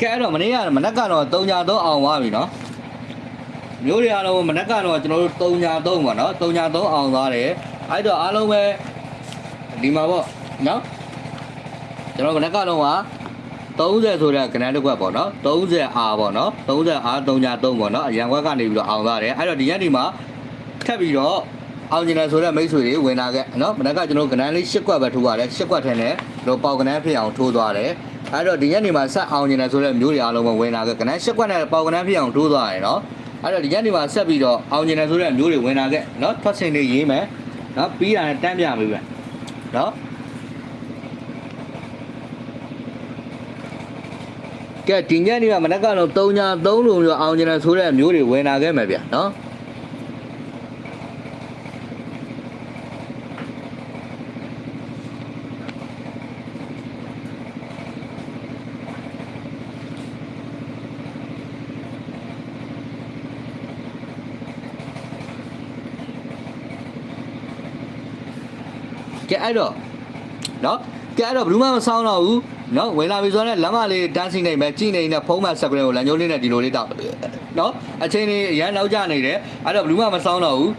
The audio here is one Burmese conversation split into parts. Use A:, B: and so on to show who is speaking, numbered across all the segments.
A: ကဲအဲ့တော့မနေ့ကမနက်ကတော့3ညာ3အောင်သွားပြီနော်မျိုးတွေအားလုံးမနက်ကတော့ကျွန်တော်တို့3ညာ3ပေါ့နော်3ညာ3အောင်သွားတယ်အဲ့တော့အားလုံးပဲဒီမှာပေါ့နော်ကျွန်တော်မနက်ကတော့က30ဆိုတဲ့ကဏ္ဍတစ်ခွက်ပေါ့နော်30 R ပေါ့နော်30 R 3ညာ3ပေါ့နော်အရန်ခွက်ကနေပြီးတော့အောင်သွားတယ်အဲ့တော့ဒီရက်ဒီမှာထပ်ပြီးတော့အောင်ကျင်တယ်ဆိုတဲ့မိတ်ဆွေတွေဝင်လာခဲ့နော်မနက်ကကျွန်တော်ကဏ္ဍလေး10ခွက်ပဲထိုးရတယ်10ခွက်ထဲနဲ့တော့ပေါက်ကဏ္ဍဖြစ်အောင်ထိုးသွားတယ် အဲ့တော့ဒီရက်ဒီမှာဆက်အောင်ကျင်တယ်ဆိုတဲ့မျိုးတွေအားလုံးပဲဝင်လာခဲ့ကဏ္ဍ10ခွက်နဲ့ပေါက်ကဏ္ဍဖြစ်အောင်ထိုးသွားတယ်နော်အဲ့တော့ဒီရက်ဒီမှာဆက်ပြီးတော့အောင်ကျင်တယ်ဆိုတဲ့မျိုးတွေဝင်လာခဲ့နော်ထွက်စင်တွေရေးမယ်နော်ပြီးတာနဲ့တန်းပြပေးမယ်နော်ကဲဒီညနေကမနက်ကတော့3ညာ3လုံးမျိုးအောင်ကျင်တယ်ဆိုတဲ့မျိုးတွေဝင်လာခဲ့မယ်ဗျနော် ကဲအဲ့တော့နော်ကဲအဲ့တော့ဘယ်သူမှမဆောင်တော့ဘူးနော်ဝင်လာပြီဆိုတော့လမ်းမလေးတန်းစီနေမယ်ကြည်နေနေဖုံးမဆက်ကြကိုလမ်းကျိုးလေးနဲ့ဒီလိုလေးတောက်နော်အချိန်လေးရမ်းနောက်ကျနေတယ်အဲ့တော့ဘယ်သူမှမဆောင်တော့ဘူး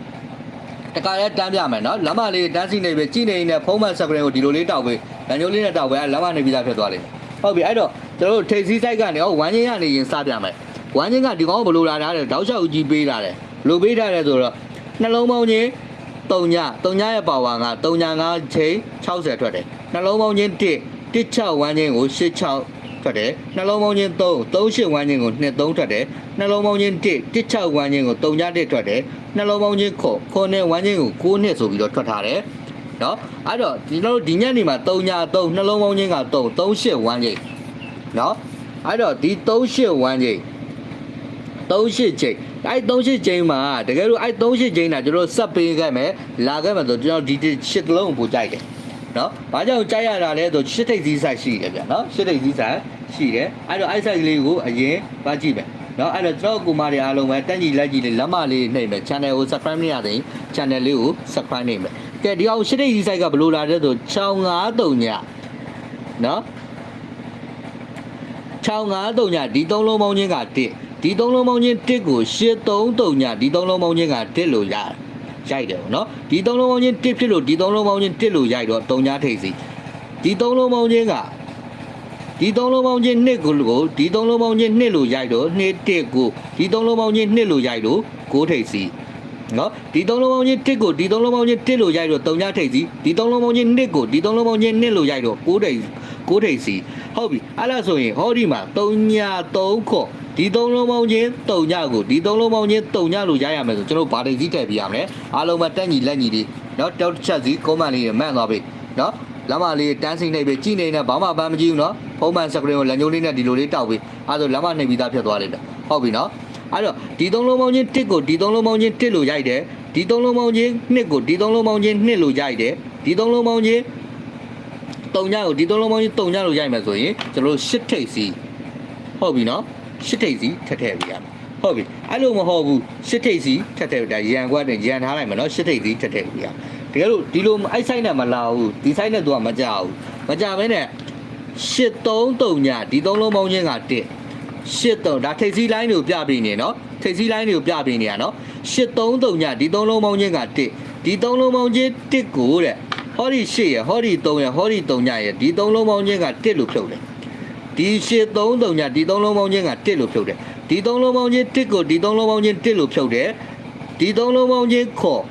A: တခါလဲတန်းပြမယ်နော်လမ်းမလေးတန်းစီနေပြီကြည်နေနေဖုံးမဆက်ကြကိုဒီလိုလေးတောက်ပြီးလမ်းကျိုးလေးနဲ့တောက်ပဲအဲ့လမ်းမနေပြီးသားဖြစ်သွားလိမ့်မယ်ဟုတ်ပြီအဲ့တော့ကျွန်တော်တို့ထိပ်စီးဆိုင်ကနေဟောဝမ်းချင်းကနေရင်စပြမယ်ဝမ်းချင်းကဒီကောင်ဘယ်လိုလာတာလဲတောက်လျှောက်ကြီးပေးတာလဲဘယ်လိုပေးထားလဲဆိုတော့နှလုံးပေါင်းချင်း 3ည3ညရဲ့ပါဝါက3ည5ချိန်60ထွက်တယ်နှလုံးပေါင်းချင်း1 16ဝမ်းချင်းကို86ထွက်တယ်နှလုံးပေါင်းချင်း3 38ဝမ်းချင်းကို23ထွက်တယ်နှလုံးပေါင်းချင်း1 16ဝမ်းချင်းကို31ထွက်တယ်နှလုံးပေါင်းချင်းခေါ်ခေါ်နဲ့ဝမ်းချင်းကို9နှစ်ဆိုပြီးတော့ထွက်ထားတယ်နော်အဲ့တော့ဒီလိုဒီညနေမှာ3ည3နှလုံးပေါင်းချင်းက3 38ဝမ်းချင်းနော်အဲ့တော့ဒီ38ဝမ်းချင်း38ချိန် အဲ့38ချိန်မှာတကယ်လို့အဲ့38ချိန်တာကျွန်တော်ဆက်ပေးခဲ့မယ်လာခဲ့မယ်ဆိုကျွန်တော်ဒီရှစ်လုံးကိုပို့ကြိုက်တယ်နော်။ဘာကြောင့်ကြိုက်ရတာလဲဆိုရှစ်ထိပ်စည်းဆိုင်ရှိတယ်ဗျာနော်။ရှစ်ထိပ်စည်းဆိုင်ရှိတယ်။အဲ့တော့အဲ့ဆိုင်ကလေးကိုအရင်ပါကြည့်မယ်။နော်အဲ့တော့ကျွန်တော်ကိုမတွေအားလုံးပဲတက်ကြီးလက်ကြီးလေးလက်မလေးနှိပ်မယ် channel ကို subscribe လုပ်ရတဲ့ channel လေးကို subscribe နှိပ်မယ်။ကဲဒီအောင်ရှစ်ထိပ်စည်းဆိုင်ကဘယ်လိုလာလဲဆို653ညနော်653ညဒီသုံးလုံးပေါင်းချင်းက1 ဒီသုံးလုံးပေါင်းချင်း1ကို833ညဒီသုံးလုံးပေါင်းချင်းက1လို့ရတယ်။ရိုက်တယ်ဗောနော်ဒီသုံးလုံးပေါင်းချင်း1ဖြစ်လို့ဒီသုံးလုံးပေါင်းချင်း1လို့ရိုက်တော့3ညထိပ်စီဒီသုံးလုံးပေါင်းချင်းကဒီသုံးလုံးပေါင်းချင်း2ကိုကိုဒီသုံးလုံးပေါင်းချင်း2လို့ရိုက်တော့2 1ကိုဒီသုံးလုံးပေါင်းချင်း2လို့ရိုက်တော့6ထိပ်စီနော်ဒီသုံးလုံးပေါင်းချင်း1ကိုဒီသုံးလုံးပေါင်းချင်း1လို့ရိုက်တော့3ညထိပ်စီဒီသုံးလုံးပေါင်းချင်း2ကိုဒီသုံးလုံးပေါင်းချင်း2လို့ရိုက်တော့6ထိပ် 6ထိပ်စီဟုတ်ပြီအဲ့ဒါဆိုရင်ဟောဒီမှာ3ည3ခေါ်ဒီသုံးလုံးပေါင်းချင်း3ညကိုဒီသုံးလုံးပေါင်းချင်း3ညလို့ရိုက်ရမယ်ဆိုကျွန်တော်ဗာတိတ်စီးထည့်ပြရမယ်အားလုံးပဲတက်ညီလက်ညီလေးနော်တောက်တစ်ချက်စီကုန်းမလေးနဲ့မှန်သွားပြီနော်လမ်းမလေးတန်းစိမ့်နေပြီကြည်နေနေဘာမှပန်းမကြည့်ဘူးနော်ဖုံးမှန်စကရင်ကိုလက်ညှိုးလေးနဲ့ဒီလိုလေးတောက်ပြီးအဲဒါဆိုလမ်းမနှိပ်ပြီးသားဖြစ်သွားလိမ့်မယ်ဟုတ်ပြီနော်အဲ့တော့ဒီသုံးလုံးပေါင်းချင်း1ကိုဒီသုံးလုံးပေါင်းချင်း1လို့ရိုက်တယ်ဒီသုံးလုံးပေါင်းချင်း2ကိုဒီသုံးလုံးပေါင်းချင်း2လို့ရိုက်တယ်ဒီသုံးလုံးပေါင်းချင်း 3ညကိုဒီသုံးလုံးပေါင်းချင်း3ညလို့ရိုက်မယ်ဆိုရင်ကျွန်တော်တို့10ထိပ်စီဟုတ်ပြီနော်10ထိပ်စီထက်ထည့်ပြရမယ်ဟုတ်ပြီအဲ့လိုမဟုတ်ဘူး10ထိပ်စီထက်ထည့်ဒါရန်ကွက်နဲ့ရန်ထားလိုက်မယ်နော်10ထိပ်စီထက်ထည့်ပြရမယ်တကယ်လို့ဒီလိုအဲ့ဆိုင်နဲ့မလာဘူးဒီဆိုင်နဲ့သူကမကြဘူးမကြဘဲနဲ့833ညဒီသုံးလုံးပေါင်းချင်းက1 83ဒါထိပ်စီးလိုင်းတွေကိုပြပြနေနော်ထိပ်စီးလိုင်းတွေကိုပြပြနေရနော်833ညဒီသုံးလုံးပေါင်းချင်းက1ဒီသုံးလုံးပေါင်းချင်း1ကိုတဲ့ ဟောဒီ8ရဟောဒီ3ရဟောဒီ3ညရဒီသုံးလုံးပေါင်းချင်းက1လို့ဖြုတ်တယ်ဒီ833ညဒီသုံးလုံးပေါင်းချင်းက1လို့ဖြုတ်တယ်ဒီသုံးလုံးပေါင်းချင်း1ကိုဒီသုံးလုံးပေါင်းချင်း1လို့ဖြုတ်တယ်ဒီသုံးလုံးပေါင်းချင်းခေါ်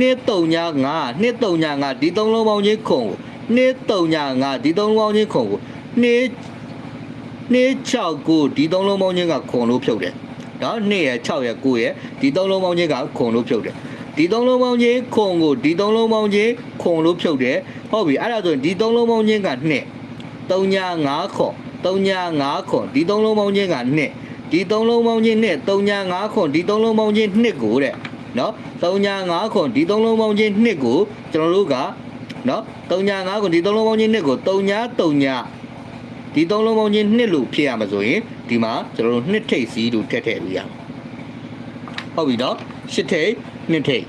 A: 23ည5 23ည5ဒီသုံးလုံးပေါင်းချင်းခုံကို23ည5ဒီသုံးလုံးပေါင်းချင်းခုံကို2 2 6 9ဒီသုံးလုံးပေါင်းချင်းကခုံလို့ဖြုတ်တယ်နော်2ရ6ရ9ရဒီသုံးလုံးပေါင်းချင်းကခုံလို့ဖြုတ်တယ် ဒီသုံးလုံးပေါင်းချင်းခုံကိုဒီသုံးလုံးပေါင်းချင်းခုံလို့ဖြုတ်တယ်ဟုတ်ပြီအဲ့ဒါဆိုရင်ဒီသုံးလုံးပေါင်းချင်းက2 3ည5ခု3ည5ခုဒီသုံးလုံးပေါင်းချင်းက2ဒီသုံးလုံးပေါင်းချင်းနဲ့3ည5ခုဒီသုံးလုံးပေါင်းချင်း2ကိုတဲ့နော်3ည5ခုဒီသုံးလုံးပေါင်းချင်း2ကိုကျွန်တော်တို့ကနော်3ည5ခုဒီသုံးလုံးပေါင်းချင်း2ကို3ည3ညဒီသုံးလုံးပေါင်းချင်းနှစ်လို့ဖြစ်ရမှာဆိုရင်ဒီမှာကျွန်တော်တို့နှစ်ထိပ်စီးလို့ထည့်ထည့်ပြီးရအောင်ဟုတ်ပြီနော်ရှစ်ထိပ် နှစ်ထိပ်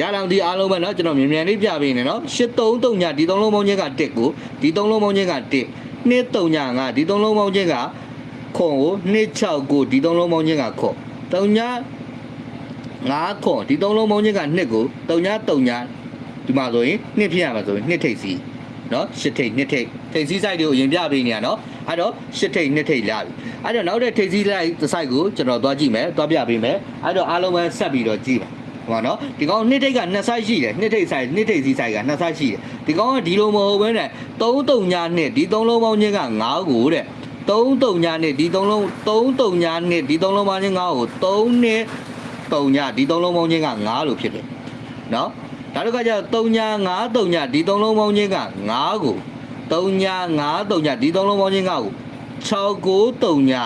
A: ရအောင်ဒီအားလုံးပဲเนาะကျွန်တော်မြန်မြန်လေးပြပေးနေเนาะ833ညဒီသုံးလုံးပေါင်းချင်းက1ကိုဒီသုံးလုံးပေါင်းချင်းက1 239ဒီသုံးလုံးပေါင်းချင်းက2 ခွန်ကို269ဒီသုံးလုံးပေါင်းချင်းကခွန်တုံညာ9ခွန်ဒီသုံးလုံးပေါင်းချင်းက2ကိုတုံညာတုံညာဒီမှာဆိုရင်2ဖြစ်ရမှာဆိုရင်2ထိပ်စီ နော်8ထိပ်2ထိပ်ထိပ်စီ site တွေကိုအရင်ပြပေးနေရနော်အဲ့တော့8ထိပ်2ထိပ်လာပြီအဲ့တော့နောက်တဲ့ထိပ်စီ site site ကိုကျွန်တော်သွားကြည့်မယ်သွားပြပေးမယ်အဲ့တော့အားလုံးပဲဆက်ပြီးတော့ကြည့်ပါဟောနော်ဒီကောင်နှစ်ထိပ်ကနှစ်ဆိုင်ရှိတယ်နှစ်ထိပ်ဆိုင်နှစ်ထိပ်စီဆိုင်ကနှစ်ဆိုင်ရှိတယ်ဒီကောင်ကဒီလိုမဟုတ်ဘဲနဲ့3တုံညာနှစ်ဒီ3လုံးပေါင်းချင်းက9ကိုတဲ့3တုံညာနှစ်ဒီ3လုံး3တုံညာနှစ်ဒီ3လုံးပေါင်းချင်း9ကို3နှစ်တုံညာဒီ3လုံးပေါင်းချင်းက9လို့ဖြစ်တယ်နော် ဒါတော့ကကျတော့3ညာ9တုံညာဒီ3လုံးပေါင်းချင်းက9ကို3ညာ9တုံညာဒီ3လုံးပေါင်းချင်းကကို6ကိုတုံညာ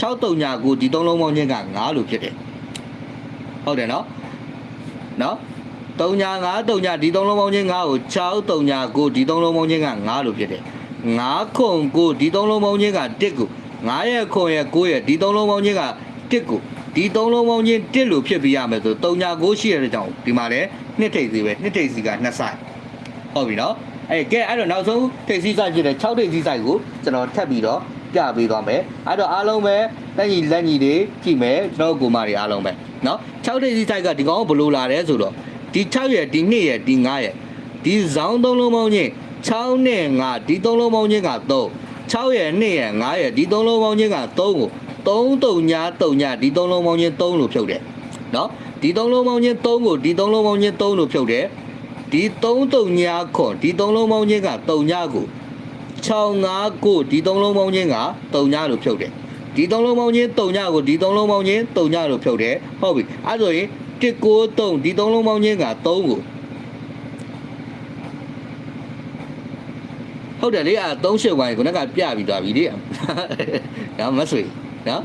A: 6တုံညာကိုဒီ3လုံးပေါင်းချင်းက9လို့ဖြစ်တယ်ဟုတ်တယ်နော်နော်3ညာ9 3ညာဒီ3လုံးပေါင်းချင်း9ကို6 3ညာ9ဒီ3လုံးပေါင်းချင်းက9လို့ဖြစ်တယ်9ခွန်9ဒီ3လုံးပေါင်းချင်းက1ကို9ရဲ့ခွန်ရဲ့9ရဲ့ဒီ3လုံးပေါင်းချင်းက1ကို ဒီ3လုံးပေါင်းချင်း1လို့ဖြစ်ပြရမယ်ဆို3ညာ9ရှိရတဲ့ကြောင့်ဒီမှာလည်းနှစ်ထိပ်စီပဲနှစ်ထိပ်စီက2ဆိုင်ဟုတ်ပြီနော်အဲကဲအဲ့တော့နောက်ဆုံးထိပ်စီဆိုင်ဖြစ်တဲ့6ထိပ်စီဆိုင်ကိုကျွန်တော်ထပ်ပြီးတော့ပြပေးသွားမယ်အဲ့တော့အားလုံးပဲလက်ညီလက်ညီတွေကြည့်မယ်ကျွန်တော်ကိုမတွေအားလုံးပဲနော်6ထိပ်စီဆိုင်ကဒီကောင်ကဘလို့လာတယ်ဆိုတော့ဒီ6ရဲ့ဒီ2ရဲ့ဒီ9ရဲ့ဒီဇောင်း3လုံးပေါင်းချင်း6နဲ့9ဒီ3လုံးပေါင်းချင်းက3 6ရဲ့2ရဲ့9ရဲ့ဒီ3လုံးပေါင်းချင်းက3ကို 3တုံညာတုံညာဒီ3လုံးပေါင်းချင်း3လို့ဖြုတ်တယ်နော်ဒီ3လုံးပေါင်းချင်း3ကိုဒီ3လုံးပေါင်းချင်း3လို့ဖြုတ်တယ်ဒီ3တုံညာခွန်ဒီ3လုံးပေါင်းချင်းကတုံညာကို659ဒီ3လုံးပေါင်းချင်းကတုံညာလို့ဖြုတ်တယ်ဒီ3လုံးပေါင်းချင်းတုံညာကိုဒီ3လုံးပေါင်းချင်းတုံညာလို့ဖြုတ်တယ်ဟုတ်ပြီအဲဆိုရင်193ဒီ3လုံးပေါင်းချင်းက3ကိုဟုတ်တယ်လေအဲ38ဝိုင်းကိုကပြပြီးသွားပြီလေနော်မဆွေ နော်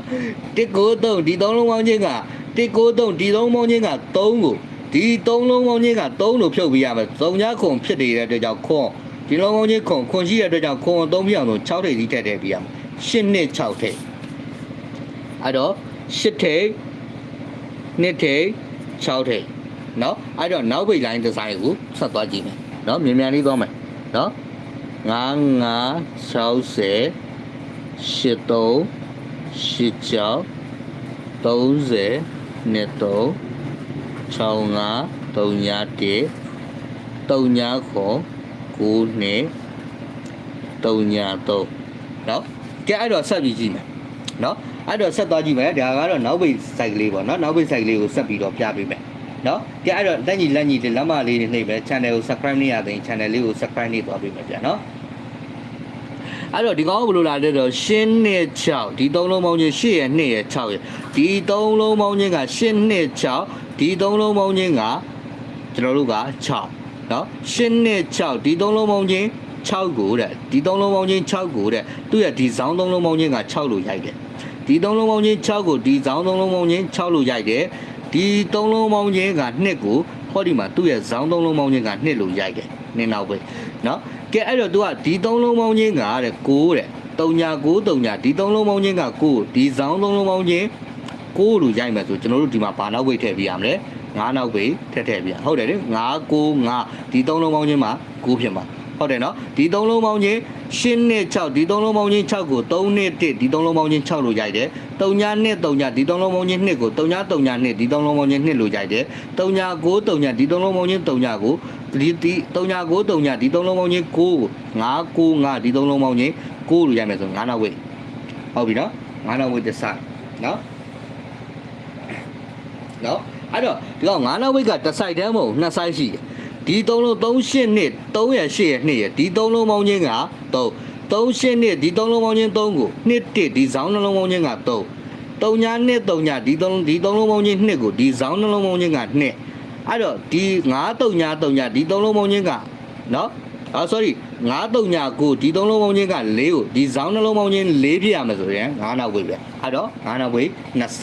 A: 193ဒီ3လုံးပေါင်းချင်းက193ဒီ3ပေါင်းချင်းက3ကိုဒီ3လုံးပေါင်းချင်းက3လို့ဖြုတ်ပြရမယ်၃ညခွန်ဖြစ်နေတဲ့အတွက်ကြောင့်ခွန်ဒီလုံးပေါင်းချင်းခွန်ခွန်ရှိတဲ့အတွက်ကြောင့်ခွန်အသုံးပြအောင်လို့6ထိပ်စီးထည့်ထည့်ပြရမယ်8နှစ်6ထိပ်အဲ့တော့8ထိပ်နှစ်ထိပ်6ထိပ်နော်အဲ့တော့နောက်ပိတ်လိုင်းဒီဇိုင်းကိုဆက်သွားကြည့်မယ်နော်မြန်မြန်လေးသွားမယ်နော်9 9 60 83 86 30နှစ်3 65 31 39ခေါ်9နှစ်3ညာ3နော်ကဲအဲ့တော့ဆက်ပြီးကြည့်မယ်နော်အဲ့တော့ဆက်သွားကြည့်မယ်ဒါကတော့နောက်ပိတ် site ကလေးပေါ့နော်နောက်ပိတ် site ကလေးကိုဆက်ပြီးတော့ပြပေးမယ်နော်ကဲအဲ့တော့လက်ညီလက်ညီလက်မလေးတွေနှိပ်ပဲ channel ကို subscribe နေရတဲ့ channel လေးကို subscribe နေသွားပေးမယ်ဗျာနော် အဲ့တော့ဒီကောင်ကဘယ်လိုလာလဲတော့ရှင်းနဲ့6ဒီသုံးလုံးပေါင်းချင်း8ရဲ့2ရဲ့6ရဲ့ဒီသုံးလုံးပေါင်းချင်းကရှင်းနဲ့6ဒီသုံးလုံးပေါင်းချင်းကကျွန်တော်တို့က6เนาะရှင်းနဲ့6ဒီသုံးလုံးပေါင်းချင်း6ကိုတဲ့ဒီသုံးလုံးပေါင်းချင်း6ကိုတဲ့သူ့ရဲ့ဒီဇောင်းသုံးလုံးပေါင်းချင်းက6လို့ရိုက်တယ်ဒီသုံးလုံးပေါင်းချင်း6ကိုဒီဇောင်းသုံးလုံးပေါင်းချင်း6လို့ရိုက်တယ်ဒီသုံးလုံးပေါင်းချင်းက2ကိုဟောဒီမှာသူ့ရဲ့ဇောင်းသုံးလုံးပေါင်းချင်းက2လို့ရိုက်တယ်နင်းနောက်ပဲเนาะ ကဲအဲ့တော့ तू ကဒီသုံးလုံးပေါင်းချင်းကတဲ့6တဲ့3ညာ9 3ညာဒီသုံးလုံးပေါင်းချင်းက9ဒီဇောင်းသုံးလုံးပေါင်းချင်း6လို့ရိုက်မယ်ဆိုကျွန်တော်တို့ဒီမှာဘာနောက်ဝိတ်ထည့်ပြရမလဲ9နောက်ဝိတ်ထည့်ထည့်ပြရဟုတ်တယ်လေ9 9 5ဒီသုံးလုံးပေါင်းချင်းမှာ9ဖြစ်မှာ ဟုတ်တယ်နော်ဒီသုံးလုံးပေါင်းချင်း8နဲ့6ဒီသုံးလုံးပေါင်းချင်း6ကို3နဲ့1ဒီသုံးလုံးပေါင်းချင်း6လို့ရိုက်တယ်3ညာနဲ့3ညာဒီသုံးလုံးပေါင်းချင်း2ကို3ညာ3ညာ2ဒီသုံးလုံးပေါင်းချင်း2လို့ရိုက်တယ်3ညာ9 3ညာဒီသုံးလုံးပေါင်းချင်း3ညာကိုဒီဒီ3ညာ9 3ညာဒီသုံးလုံးပေါင်းချင်း9ကို9 9 5ဒီသုံးလုံးပေါင်းချင်း9လို့ရိုက်မယ်ဆို9နောက်ဝိတ်ဟုတ်ပြီနော်9နောက်ဝိတ်တစ်ဆိုင်နော်နော်အဲ့တော့ဒီကောင်9နောက်ဝိတ်ကတစ်ဆိုင်တည်းမဟုတ်နှစ်ဆိုင်ရှိတယ် ဒီသုံးလုံး3 8နှစ်3ရ8ရ2ရဒီသုံးလုံးပေါင်းချင်းက3 3 8နှစ်ဒီသုံးလုံးပေါင်းချင်း3ကို2 1ဒီဇောင်းနှလုံးပေါင်းချင်းက3 3ညာနှစ်3ညာဒီသုံးဒီသုံးလုံးပေါင်းချင်း2ကိုဒီဇောင်းနှလုံးပေါင်းချင်းက2အဲ့တော့ဒီ9 3ညာ3ညာဒီသုံးလုံးပေါင်းချင်းကနော်အော် sorry 9 3ညာ9ဒီသုံးလုံးပေါင်းချင်းက4ကိုဒီဇောင်းနှလုံးပေါင်းချင်း4ဖြစ်ရမယ်ဆိုရင်9နောက်ဝိတ်ပဲအဲ့တော့9နောက်ဝိတ်2စ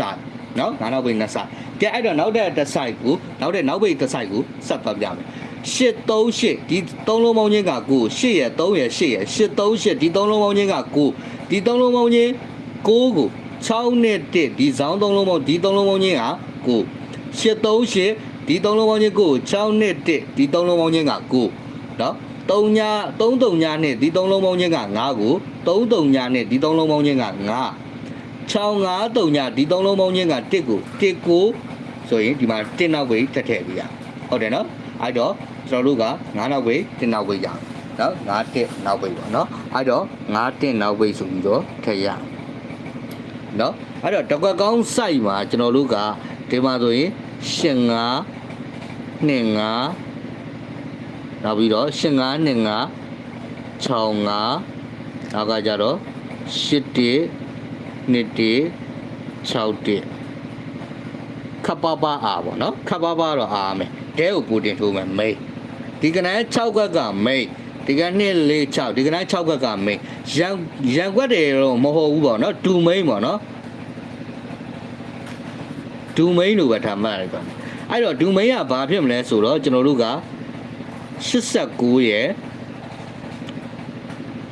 A: နော်9နောက်ဝိတ်2စကဲအဲ့တော့နောက်တဲ့တစ်ဆိုင်ကိုနောက်တဲ့နောက်ဝိတ်တစ်ဆိုင်ကိုဆက်သွားပြမယ် 838ဒီသုံးလုံးပေါင်းချင်းက9 8ရဲ့3ရဲ့8ရဲ့838ဒီသုံးလုံးပေါင်းချင်းက9ဒီသုံးလုံးပေါင်းချင်း9ကို6နဲ့1ဒီဇောင်းသုံးလုံးပေါင်းဒီသုံးလုံးပေါင်းချင်းက9 838ဒီသုံးလုံးပေါင်းချင်းကို6နဲ့1ဒီသုံးလုံးပေါင်းချင်းက9နော်3ညာ3 3ညာနဲ့ဒီသုံးလုံးပေါင်းချင်းက9ကို3 3ညာနဲ့ဒီသုံးလုံးပေါင်းချင်းက9 6539ညဒီသုံးလုံးပေါင်းချင်းကတစ်ကိုတစ်ကိုဆိုရင်ဒီမှာတစ်နောက်ဝေးတက်ထည့်ပြရဟုတ်တယ်နော်အဲ့တော့ ကျွန်တော်တို့က9နောက်ဝေးတစ်နောက်ဝေးရအောင်နော်9တစ်နောက်ဝေးပေါ့နော်အဲ့တော့9တစ်နောက်ဝေးဆိုပြီးတော့ထည့်ရအောင်နော်အဲ့တော့တကွက်ကောင်း site မှာကျွန်တော်တို့ကဒီမှာဆိုရင်85 25နောက်ပြီးတော့85 25 65နောက်ကကြတော့81နှစ်1 61ခပ်ပါပါအားပေါ့နော်ခပ်ပါပါတော့အားမယ်တဲကိုကိုတင်ထိုးမယ်မိတ် ဒီကနေ့6ခွက်ကမိတ်ဒီကနေ့4 6ဒီကနေ့6ခွက်ကမိတ်ရန်ရန်ခွက်တယ်တော့မဟုတ်ဘူးပေါ့နော်ဒူမိန်ပေါ့နော်ဒူမိန်လို့ပဲထားမှတ်ရတယ်ကွာအဲ့တော့ဒူမိန်ကဘာဖြစ်မလဲဆိုတော့ကျွန်တော်တို့က89ရဲ့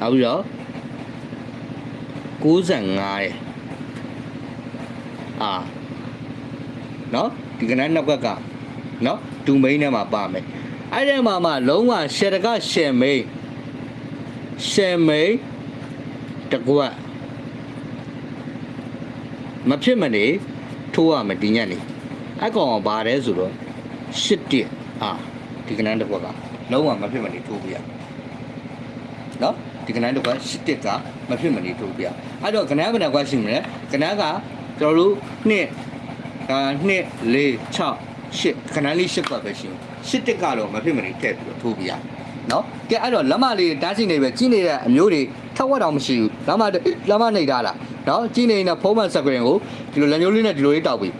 A: နောက်ပြီးတော့95ရဲ့အာနော်ဒီကနေ့နောက်ကကနော်ဒူမိန်ထဲမှာပါမယ် အဲ့ဒီမှာမှလုံးဝရှယ်တကရှယ်မိန်ရှယ်မိန်တကွက်မဖြစ်မနေထိုးရမယ်ဒီညက်နေအကောင်ကပါတယ်ဆိုတော့ရှစ်တစ်အာဒီကနေ့တစ်ကွက်ကလုံးဝမဖြစ်မနေထိုးပြရနော်ဒီကနန်းတော့ကရှစ်တက်ကမဖြစ်မနေထုတ်ပြအဲ့တော့ကနန်းဘယ်နှကွာရှိမလဲကနန်းကကျွန်တော်တို့နှစ်ဒါနှစ်၄6 8ကနန်းလေးရှစ်ကွာပဲရှိ ရှစ်တက်ကတော့မဖြစ်မနေထည့်ပြီးတော့ထိုးပြနော်ကဲအဲ့တော့လက်မလေးတားရှိနေပဲကြီးနေတဲ့အမျိုးတွေထက်ဝက်တောင်မရှိဘူးလက်မလက်မနေထားလားနော်ကြီးနေတဲ့ဖုံးမစကွင်ကိုဒီလိုလက်ညှိုးလေးနဲ့ဒီလိုလေးတောက်ပြီး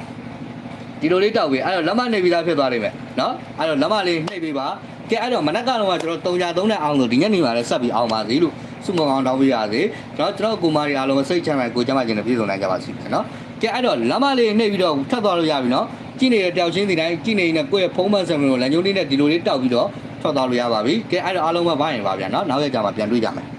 A: ဒီလိုလေးတောက်ပြီးအဲ့တော့လက်မနေပြီးသားဖြစ်သွားလိမ့်မယ်နော်အဲ့တော့လက်မလေးနှိပ်ပေးပါကဲအဲ့တော့မနက်ကတော့ကကျွန်တော်တုံကြသုံးတဲ့အောင်လို့ဒီညနေမှာလည်းဆက်ပြီးအောင်ပါစေလို့စုမကောင်တောင်းပေးရစေကျွန်တော်ကျွန်တော်ကိုမာရီအားလုံးစိတ်ချမ်းသာကိုကျမ်းမာခြင်းနဲ့ပြည့်စုံနိုင်ကြပါစေနော်ကဲအဲ့တော့လက်မလေးနှိပ်ပြီးတော့ထပ်သွားလို့ရပြီနော် ကြည့်နေတဲ့တယောက်ချင်းစီတိုင်းကြည့်နေတဲ့ကိုယ့်ရဲ့ဖုံးမဆံမျိုးကိုလက်ညှိုးလေးနဲ့ဒီလိုလေးတောက်ပြီးတော့ထွက်သွားလို့ရပါပြီကဲအဲ့တော့အားလုံးပဲဘာရင်ပါဗျာနော်နောက်ရက်ကြမှာပြန်တွေ့ကြမယ်